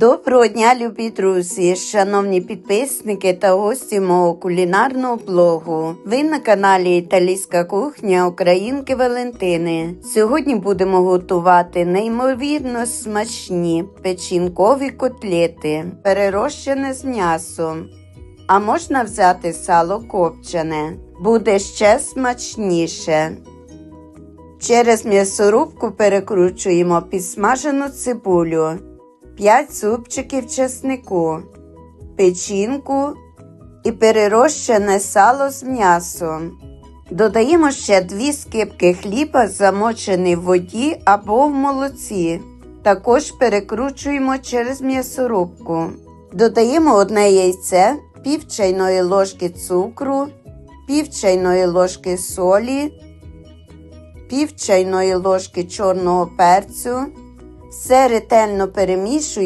Доброго дня, любі друзі, шановні підписники та гості мого кулінарного блогу. Ви на каналі Італійська кухня Українки Валентини. Сьогодні будемо готувати неймовірно смачні печінкові котлети, перерощене з м'ясом. А можна взяти сало копчене, буде ще смачніше. Через м'ясорубку перекручуємо підсмажену цибулю. 5 зубчиків чеснику, печінку і перерощене сало з м'ясом. Додаємо ще 2 скибки хліба, замочений в воді або в молоці. Також перекручуємо через м'ясорубку. Додаємо одне яйце, пів чайної ложки цукру, пів чайної ложки солі, пів чайної ложки чорного перцю. Все ретельно перемішуємо.